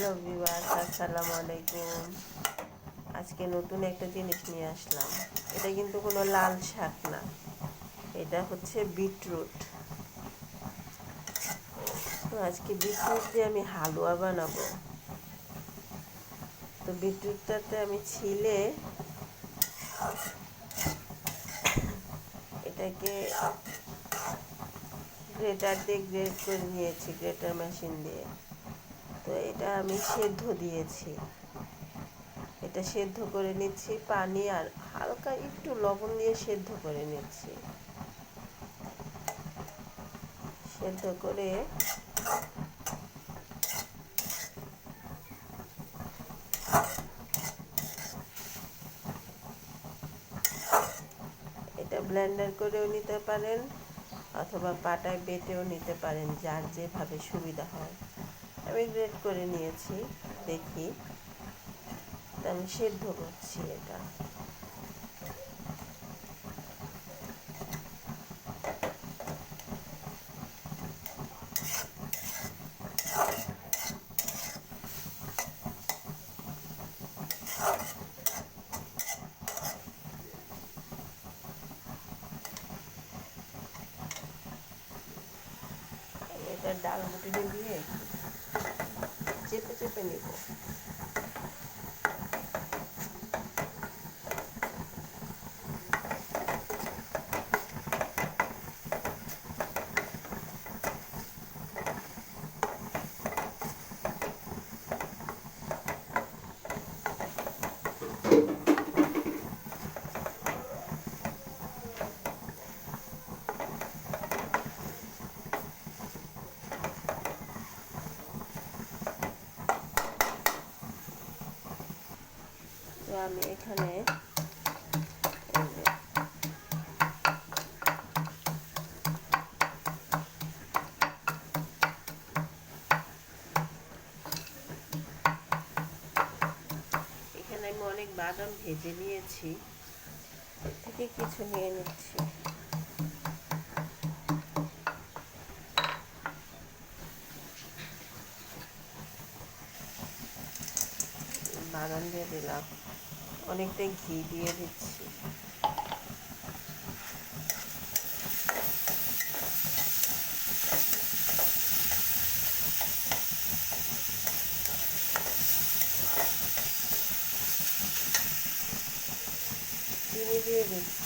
Hello বিবাস আসসালামু আলাইকুম। আজকে নতুন একটা জিনিস নিয়ে আসলাম। এটা কিন্তু কোনো লাল শাক না। এটা হচ্ছে বিটরুট। তো আজকে বিটরুট দিয়ে আমি হালুয়া বানাবো। তো বিটরুটটাতে আমি ছিলে এটাকে গ্রেটার দিয়ে গ্রেট করে নিয়েছি, গ্রেটার মেশিন দিয়ে। তো এটা আমি সেদ্ধ দিয়েছি। এটা সেদ্ধ করে নিচ্ছি, পানি আর হালকা একটু লবণ দিয়ে সেদ্ধ করে নিচ্ছি। সেদ্ধ করে এটা ব্লেন্ডার করেও নিতে পারেন, অথবা পাটায় বেটেও নিতে পারেন, যার যেভাবে সুবিধা হয়। আমি গ্রেড করে নিয়েছি দেখি। আমি সেদ্ধ করছি এটা। ডাল মুটি দিয়ে చెప్పి చెప్పి నీకు আমি এখানে এখানে আমি অনেক বাদাম ভেজে নিয়েছি। থেকে কিছু নিয়ে নিচ্ছি। বাদাম দিয়ে দিলাম। অনেকটা ঘি দিয়ে দিচ্ছি। চিনি দিয়ে দিচ্ছি।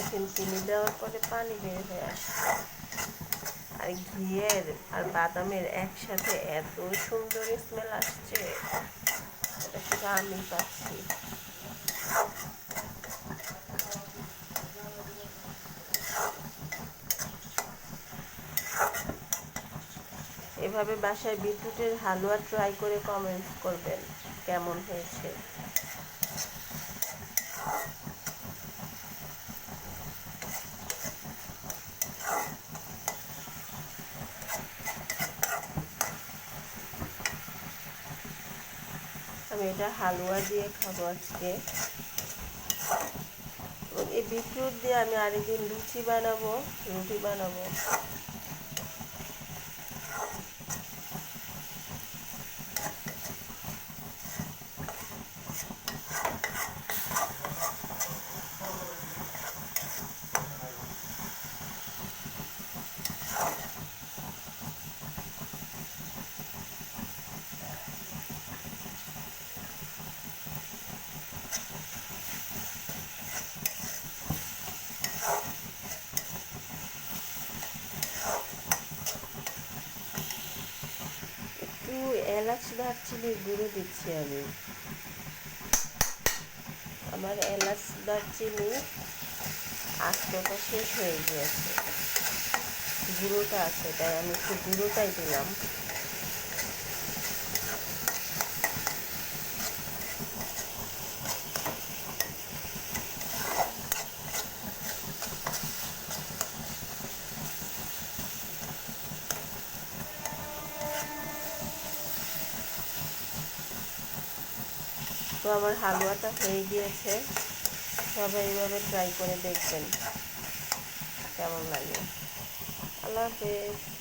দেখেন চিনি দেওয়ার পরে পানি বের হয়ে আসছে আর ঘিয়ের আর বাদামের একসাথে এত সুন্দর স্মেল আসছে এটা শুধু আমি পাচ্ছি এভাবে বাসায় বিদ্যুতের হালুয়া ট্রাই করে কমেন্টস করবেন কেমন হয়েছে আমি এটা হালুয়া দিয়ে খাব আজকে। এই বিটরুট দিয়ে আমি আরেকদিন লুচি বানাবো, রুটি বানাবো একটু এলাচ দারচিনির গুঁড়ো দিচ্ছি আমি। আমার এলাচ দারচিনি আস্তটা শেষ হয়ে গিয়েছে। গুঁড়োটা আছে, তাই আমি একটু গুঁড়োটাই দিলাম। আমার হালুয়াটা হয়ে গিয়েছে। সবাই এইভাবে ট্রাই করে দেখবেন। কেমন লাগে? আল্লাহ হাফেজ।